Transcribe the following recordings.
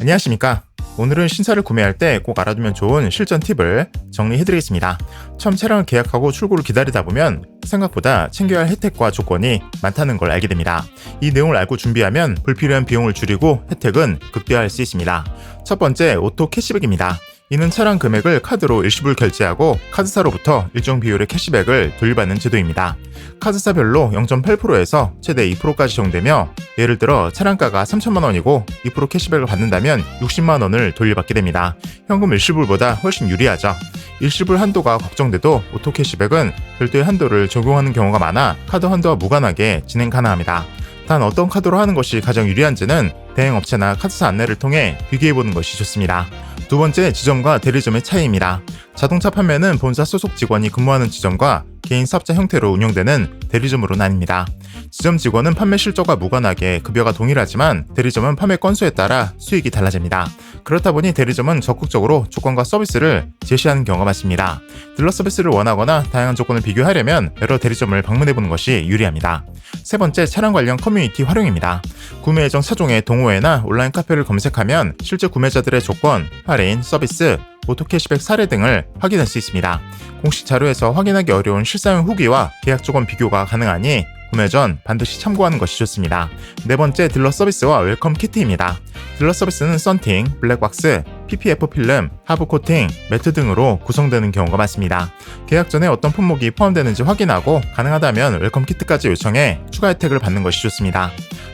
안녕하십니까. 오늘은 신차를 구매할 때 꼭 알아두면 좋은 실전 팁을 정리해드리겠습니다. 처음 차량을 계약하고 출고를 기다리다 보면 생각보다 챙겨야 할 혜택과 조건이 많다는 걸 알게 됩니다. 이 내용을 알고 준비하면 불필요한 비용을 줄이고 혜택은 극대화할 수 있습니다. 첫 번째, 오토 캐시백입니다. 이는 차량 금액을 카드로 일시불 결제하고 카드사로부터 일정 비율의 캐시백을 돌려받는 제도입니다. 카드사별로 0.8%에서 최대 2%까지 적용되며 예를 들어 차량가가 3천만 원이고 2% 캐시백을 받는다면 60만 원을 돌려받게 됩니다. 현금 일시불보다 훨씬 유리하죠. 일시불 한도가 걱정돼도 오토 캐시백은 별도의 한도를 적용하는 경우가 많아 카드 한도와 무관하게 진행 가능합니다. 단 어떤 카드로 하는 것이 가장 유리한지는 대행업체나 카드사 안내를 통해 비교해보는 것이 좋습니다. 두 번째 지점과 대리점의 차이입니다. 자동차 판매는 본사 소속 직원이 근무하는 지점과 개인 사업자 형태로 운영되는 대리점으로 나뉩니다. 지점 직원은 판매 실적과 무관하게 급여가 동일하지만 대리점은 판매 건수에 따라 수익이 달라집니다. 그렇다 보니 대리점은 적극적으로 조건과 서비스를 제시하는 경우가 많습니다. 딜러 서비스를 원하거나 다양한 조건을 비교하려면 여러 대리점을 방문해보는 것이 유리합니다. 세 번째 차량 관련 커뮤니티 활용입니다. 구매 예정 차종의 동호회나 온라인 카페를 검색하면 실제 구매자들의 조건, 할인, 서비스, 오토 캐시백 사례 등을 확인할 수 있습니다. 공식 자료에서 확인하기 어려운 실사용 후기와 계약 조건 비교가 가능하니 구매 전 반드시 참고하는 것이 좋습니다. 네 번째 딜러 서비스와 웰컴 키트입니다. 딜러 서비스는 썬팅, 블랙박스, PPF 필름, 하부 코팅, 매트 등으로 구성되는 경우가 많습니다. 계약 전에 어떤 품목이 포함되는지 확인하고 가능하다면 웰컴 키트까지 요청해 추가 혜택을 받는 것이 좋습니다.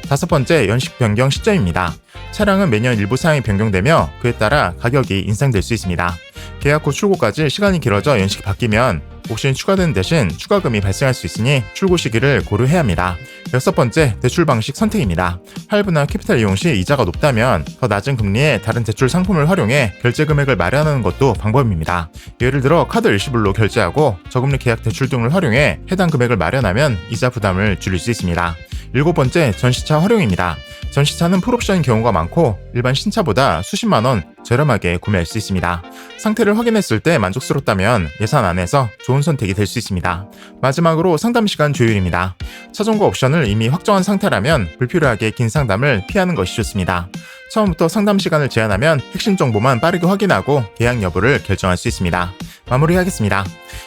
다섯 번째 연식 변경 시점입니다. 차량은 매년 일부 사양이 변경되며 그에 따라 가격이 인상될 수 있습니다. 계약 후 출고까지 시간이 길어져 연식이 바뀌면 옵션이 추가되는 대신 추가금이 발생할 수 있으니 출고 시기를 고려해야 합니다. 여섯 번째, 대출 방식 선택입니다. 할부나 캐피탈 이용 시 이자가 높다면 더 낮은 금리의 다른 대출 상품을 활용해 결제 금액을 마련하는 것도 방법입니다. 예를 들어 카드 일시불로 결제하고 저금리 계약 대출 등을 활용해 해당 금액을 마련하면 이자 부담을 줄일 수 있습니다. 일곱 번째, 전시차 활용입니다. 전시차는 풀옵션인 경우가 많고 일반 신차보다 수십만 원 저렴하게 구매할 수 있습니다. 상태를 확인했을 때 만족스럽다면 예산 안에서 좋은 선택이 될 수 있습니다. 마지막으로 상담 시간 조율입니다. 차종과 옵션을 이미 확정한 상태라면 불필요하게 긴 상담을 피하는 것이 좋습니다. 처음부터 상담 시간을 제한하면 핵심 정보만 빠르게 확인하고 계약 여부를 결정할 수 있습니다. 마무리하겠습니다.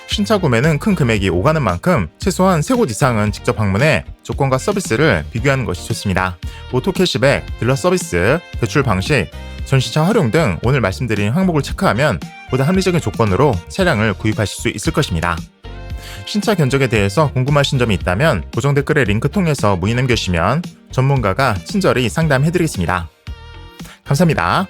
신차 구매는 큰 금액이 오가는 만큼 최소한 세곳 이상은 직접 방문해 조건과 서비스를 비교하는 것이 좋습니다. 오토 캐시백, 딜러 서비스, 대출 방식, 전시차 활용 등 오늘 말씀드린 항목을 체크하면 보다 합리적인 조건으로 차량을 구입하실 수 있을 것입니다. 신차 견적에 대해서 궁금하신 점이 있다면 고정 댓글에 링크 통해서 문의 남겨주시면 전문가가 친절히 상담해드리겠습니다. 감사합니다.